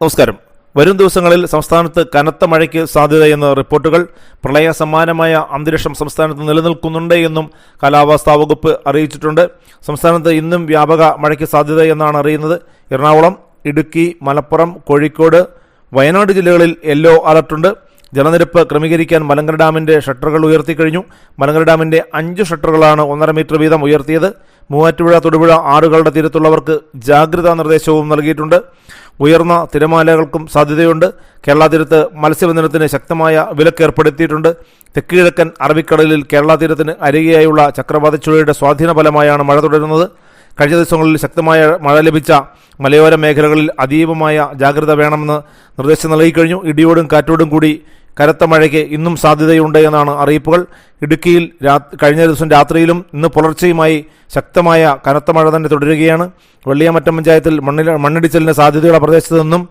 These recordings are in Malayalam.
നമസ്കാരം. വരും ദിവസങ്ങളിൽ സംസ്ഥാനത്ത് കനത്ത മഴയ്ക്ക് സാധ്യതയെന്ന റിപ്പോർട്ടുകൾ. പ്രളയ സമാനമായ അന്തരീക്ഷം സംസ്ഥാനത്ത് നിലനിൽക്കുന്നുണ്ട് എന്നും കാലാവസ്ഥാ വകുപ്പ് അറിയിച്ചിട്ടുണ്ട്. സംസ്ഥാനത്ത് ഇന്നും വ്യാപക മഴയ്ക്ക് സാധ്യതയെന്നാണ് അറിയുന്നത്. എറണാകുളം ഇടുക്കി മലപ്പുറം കോഴിക്കോട് വയനാട് ജില്ലകളിൽ യെല്ലോ അലർട്ടുണ്ട് ജലനിരപ്പ് ക്രമീകരിക്കാൻ മലങ്കര ഡാമിന്റെ ഷട്ടറുകൾ ഉയർത്തിക്കഴിഞ്ഞു. മലങ്കര ഡാമിന്റെ അഞ്ച് ഷട്ടറുകളാണ് ഒന്നര മീറ്റർ വീതം ഉയർത്തിയത്. മൂവാറ്റുപുഴ തൊടുപുഴ ആറുകളുടെ തീരത്തുള്ളവർക്ക് ജാഗ്രതാ നിർദ്ദേശവും നൽകിയിട്ടുണ്ട്. ഉയർന്ന തിരമാലകൾക്കും സാധ്യതയുണ്ട്. കേരള തീരത്ത് മത്സ്യബന്ധനത്തിന് ശക്തമായ വിലക്ക് ഏർപ്പെടുത്തിയിട്ടുണ്ട് തെക്ക് കിഴക്കൻ അറബിക്കടലിൽ കേരള തീരത്തിന് അരികെയായുള്ള ചക്രവാത ചുഴയുടെ സ്വാധീന ഫലമായാണ് മഴ തുടരുന്നത്. കഴിഞ്ഞ ദിവസങ്ങളിൽ ശക്തമായ മഴ ലഭിച്ച മലയോര മേഖലകളിൽ അതീവമായ ജാഗ്രത വേണമെന്ന് നിർദ്ദേശം നൽകിക്കഴിഞ്ഞു. ഇടിയോടും കാറ്റോടും കൂടി കനത്ത മഴയ്ക്ക് ഇന്നും സാധ്യതയുണ്ട് എന്നാണ് അറിയിപ്പുകൾ. ഇടുക്കിയിൽ കഴിഞ്ഞ ദിവസം രാത്രിയിലും ഇന്ന് പുലർച്ചെയുമായി ശക്തമായ കനത്ത മഴ തന്നെ തുടരുകയാണ്. വെള്ളിയാമറ്റം പഞ്ചായത്തിൽ മണ്ണിൽ മണ്ണിടിച്ചിലിന് സാധ്യതയുള്ള പ്രദേശത്ത് നിന്നും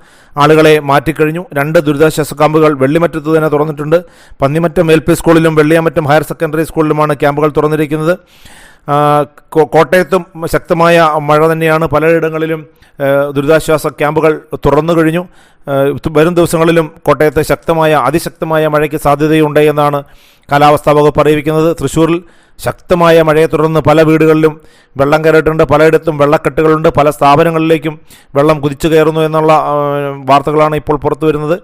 ആളുകളെ മാറ്റിക്കഴിഞ്ഞു. രണ്ട് ദുരിതാശ്വാസ ക്യാമ്പുകൾ വെള്ളിമറ്റത്ത് തന്നെ തുറന്നിട്ടുണ്ട്. പന്നിമറ്റം എൽ പി സ്കൂളിലും വെള്ളിയാമറ്റം ഹയർ സെക്കൻഡറി സ്കൂളിലുമാണ് ക്യാമ്പുകൾ തുറന്നിരിക്കുന്നത്. കോട്ടയത്തും ശക്തമായ മഴ തന്നെയാണ് പലയിടങ്ങളിലും ദുരിതാശ്വാസ ക്യാമ്പുകൾ തുറന്നു കഴിഞ്ഞു. വരും ദിവസങ്ങളിലും കോട്ടയത്ത് ശക്തമായ അതിശക്തമായ മഴയ്ക്ക് സാധ്യതയുണ്ട് എന്നാണ് കാലാവസ്ഥാ വകുപ്പ് അറിയിക്കുന്നത്. തൃശ്ശൂരിൽ ശക്തമായ മഴയെ തുടർന്ന് പല വീടുകളിലും വെള്ളം കയറിയിട്ടുണ്ട്. പലയിടത്തും വെള്ളക്കെട്ടുകളുണ്ട്. പല സ്ഥാപനങ്ങളിലേക്കും വെള്ളം കുതിച്ചു കയറുന്നു എന്നുള്ള വാർത്തകളാണ് ഇപ്പോൾ പുറത്തു വരുന്നത്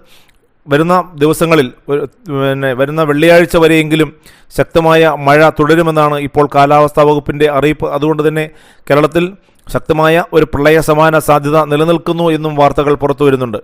വരുന്ന ദിവസങ്ങളിൽ പിന്നെ വരുന്ന വെള്ളിയാഴ്ച വരെയെങ്കിലും ശക്തമായ മഴ തുടരുമെന്നാണ് ഇപ്പോൾ കാലാവസ്ഥാ വകുപ്പിന്റെ അറിയിപ്പ്. അതുകൊണ്ട് തന്നെ കേരളത്തിൽ ശക്തമായ ഒരു പ്രളയ സമാന സാധ്യത നിലനിൽക്കുന്നു എന്നും വാർത്തകൾ പുറത്തു വരുന്നുണ്ട്.